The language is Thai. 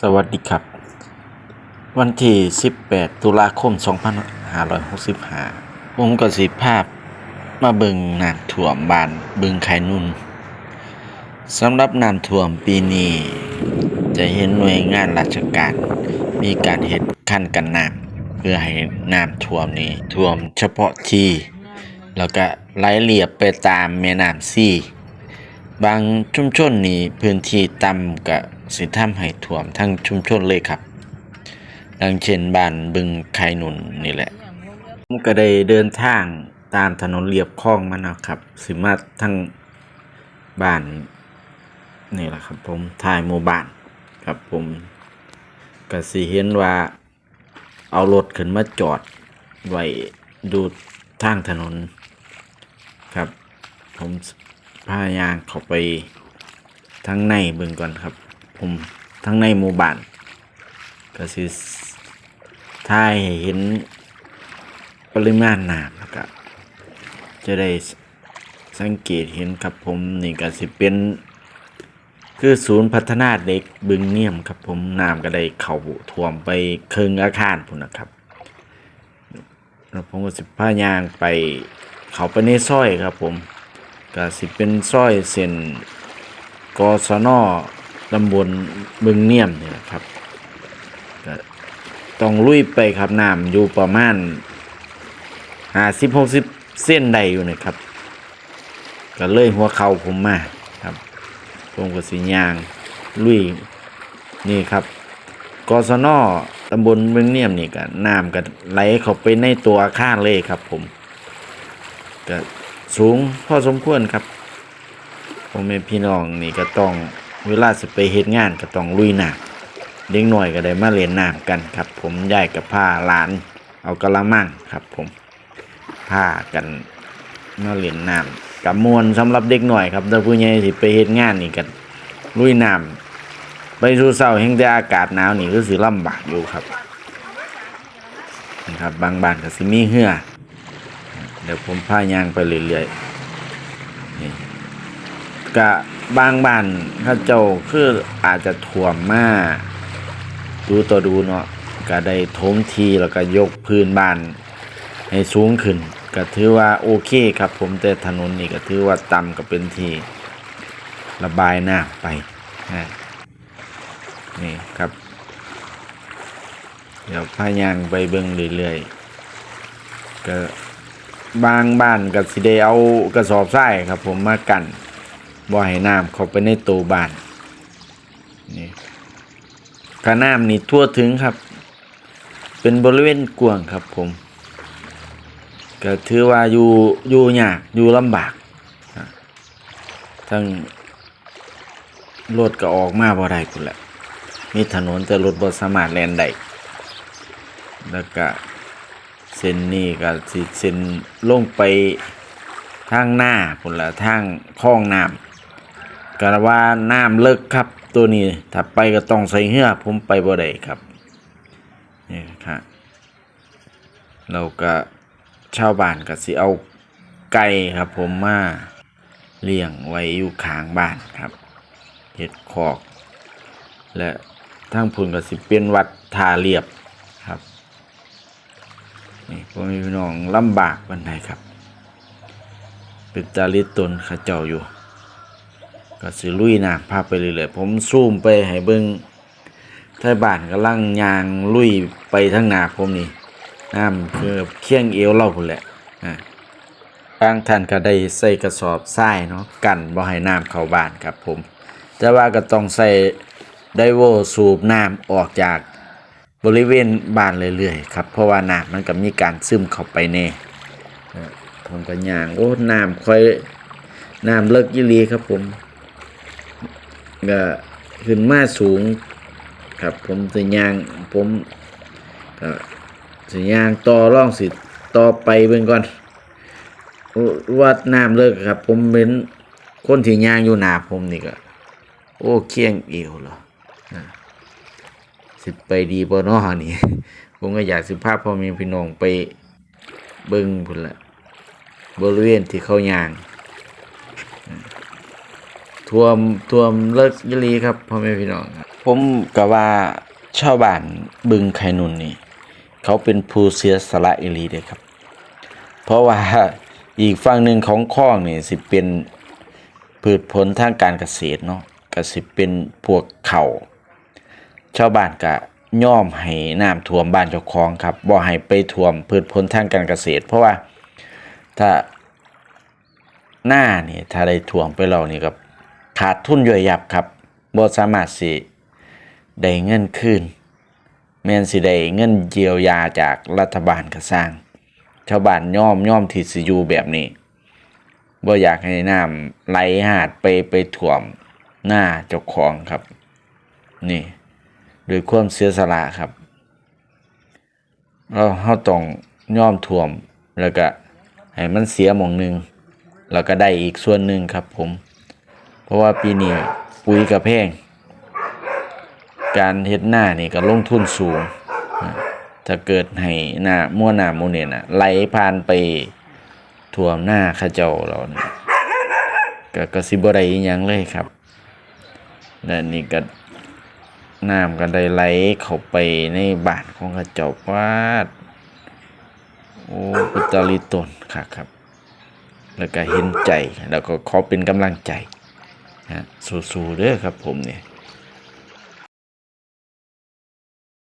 สวัสดีครับ วันที่ 18 ตุลาคม 2565 ผมก็สิภาพมาเบิงน้ำท่วมบ้านบึงไข่นุ่นสำหรับน้ำท่วมปีนี้ จะเห็นหน่วยงานราชการ มีการเฮ็ดขั้นกันน้ำเพื่อให้น้ำท่วมนี้ท่วมเฉพาะที่ แล้วก็ไหลเลียบไปตามแม่น้ำซี่ บางชุมชนนี่พื้นที่ต่ำก็ สิทำให้ท่วมทั้งชุมชนเลยครับ ดังเช่นบ้านบึงไข่นุนนี่แหละผมก็ได้เดินทางตามถนนเรียบคลองมานะครับ สิมาทั้งบ้านนี่แหละครับ ผมถ่ายหมู่บ้านครับผมก็สิเห็นว่าเอารถขึ้นมาจอดไว้ดูทางถนนครับ ผมพายางเข้าไปทั้งในเบิ่งก่อนครับ ผมทั้งในหมู่บ้านก็สิถ่าเห็นปริมาณน้ำแล้วก็จะได้สังเกตเห็นครับผมนี่ก็สิเป็น คือศูนย์พัฒนาเด็กบึงเนียมครับผมน้ำก็ได้เข้าท่วมไปครึ่งอาคารพุ่นนะครับแล้วผมก็สิพายางไปเขาไปในซอยครับผมก็สิเป็นซอยเส้นกศน ตำบลบึงเนียมนี่แหละครับก็ต้องลุยไปครับน้ำอยู่ประมาณห้าสิบหกสิบเส้นใดอยู่นะครับ ก็เลยหัวเข่าผมมาครับผมก็สิยาง ลุยนี่ครับกศนตำบลบึงเนียมนี่ก็น้ำก็ไหลเข้าไปในตัวอาคารเลยครับผมก็สูงพอสมควรครับผมเป็นพี่น้องนี่ก็ต้อง เวลาสิไปเฮ็ดงานก็ต้องลุยน้ำเด็กหน่อยก็ได้มาเล่นน้ำกันครับ ผมยายกับผ้าหลาน เอากระมังครับผมผ้ากันมาเล่นน้ำกับมวลสำหรับเด็กหน่อยครับถ้าผู้ใหญ่สิไปเฮ็ดงานนี่กันลุยน้ำไปสู่เศร้าแห่งแต่อากาศหนาวนี่คือสิลำบากอยู่ครับนะครับบางบ้านก็สิมีเหือเดี๋ยวผมพายางไปเรื่อยๆนี่ กะบางบ้านเข้าเจ้าคืออาจจะถ่วมมาดูต่อดูเนาะก็ได้ถมทีแล้วก็ยกพื้นบ้านให้สูงขึ้น ก็ถือว่าโอเคครับ ผมแต่ถนนนี่ก็ถือว่าต่ำก็เป็นทีระบายน้ำไปนะนี่ครับ เดี๋ยวพายางไปเบิ่งเรื่อยๆก็บางบ้านก็สิได้เอากระสอบทรายครับ ผมมากัน บ่ให้น้ำเข้าไปในตัวบ้านนี่กระน้ำนี่ทั่วถึงครับ เป็นบริเวณกว้างครับผม ก็ถือว่าอยู่อยู่ยากอยู่ลำบากทั้งรถก็ออกมาบ่ได้พุ่นแหละ มีถนนแต่รถบ่สามารถแล่นได้แล้วก็เส้นนี้ก็สิเส้นลงไปทางหน้าพุ่นละทางคลองน้ำ ก็ว่าน้ำเลิกครับ ตัวนี้ถ้าไปก็ต้องใส่เหือผมไปบ่ได้ครับนี่ครับเราก็ชาวบ้านก็สิเอาไก่ครับ ผมมาเลี้ยงไว้อยู่ข้างบ้านครับเห็ดคอก และทางพุ่นก็สิเป็นวัดทาเรียบครับนี่พ่อแม่พี่น้องลำบากวันไหนครับ เป็นจาริตตนขาเจ้าอยู่ ก็สิลุยน้ำพาไปเรื่อยๆผมซูมไปให้เบิ่งท้ายบ้านกำลังยางลุยไปทางหนาผมนี่น้ำคือเคียงเอวเราพุ่นแหละอ่าบางท่านก็ได้ใส่กระสอบทรายเนาะกันบ่ให้น้ำเข้าบ้านครับผม แต่ว่าก็ต้องใส่ไดโวสูบน้ำออกจากบริเวณบ้านเรื่อยๆครับ เพราะว่าน้ำมันก็มีการซึมเข้าไปแน่เออผมก็ย่างโอ้น้ำค่อยน้ำเลิกยี่ลีครับผม ก็ขึ้นมาสูงครับผมสิยางผมก็สิยางต่อร่องสิต่อไปเบิ่งก่อนว่าน้ำเลิกครับ ผมเป็นคนที่ยางอยู่หนาผมนี่ก็โอ้เคียงเอวเหรอสิไปดีบ่เนาะนี่ ผมก็อยากสิพาพ่อม่พี่น้องไปเบิ่งพุ่นละบริเวณที่เขายาง ท่วมท่วมเลิกยลีครับพ่อแม่พี่น้องครับผมก็ว่าชาวบ้านบึงไข่นุนนี่ เขาเป็นผู้เสียสละอีหลีเด้ครับ เพราะว่าอีกฝั่งหนึ่งของคลองนี่สิเป็นพืชผลทางการเกษตรเนาะก็สิเป็นพวกเขาชาวบ้านก็ย่อมให้น้ำท่วมบ้านเจ้าของครับบ่ให้ไปท่วมพืชผลทางการเกษตร เพราะว่าถ้าหน้านี่ถ้าได้ท่วมไปแล้วนี่ก็ ขาดทุนย่อยยับครับบ่สามารถสิได้เงินคืนแม่นสิได้เงินเยียวยาจากรัฐบาลก็สร้าง ชาวบ้านย่อมย่อมที่สิอยู่แบบนี้บ่อยากให้น้ำไหลหาดไปไปท่วมหน้าเจ้าของครับ นี่โดยความเสียสละครับเราเฮาต้องย่อมท่วมแล้วก็ให้มันเสียหมองหนึ่งแล้วก็ได้อีกส่วนหนึ่งครับผม ราะว่าปีนี้ปุ๋ยกับแพง การเฮ็ดหน้านี่ก็ลงทุนสูงนะถ้าเกิดให้หน้ามั่วหน้ามูเนี่ยนะไหลผ่านไปท่วมหน้าข้าเจ้าเราเนี่ยก็ก็สิบได้อิหยังเลยครับและนี่ก็น้ำก็ได้ไหลเข้าไปในบานของข้าเจ้าปาดโอ้ปุตตาลิตนครับครับ แล้วก็เห็นใจแล้วก็ขอเป็นกำลังใจ ฮะสู้ๆเด้อครับผมเนี่ย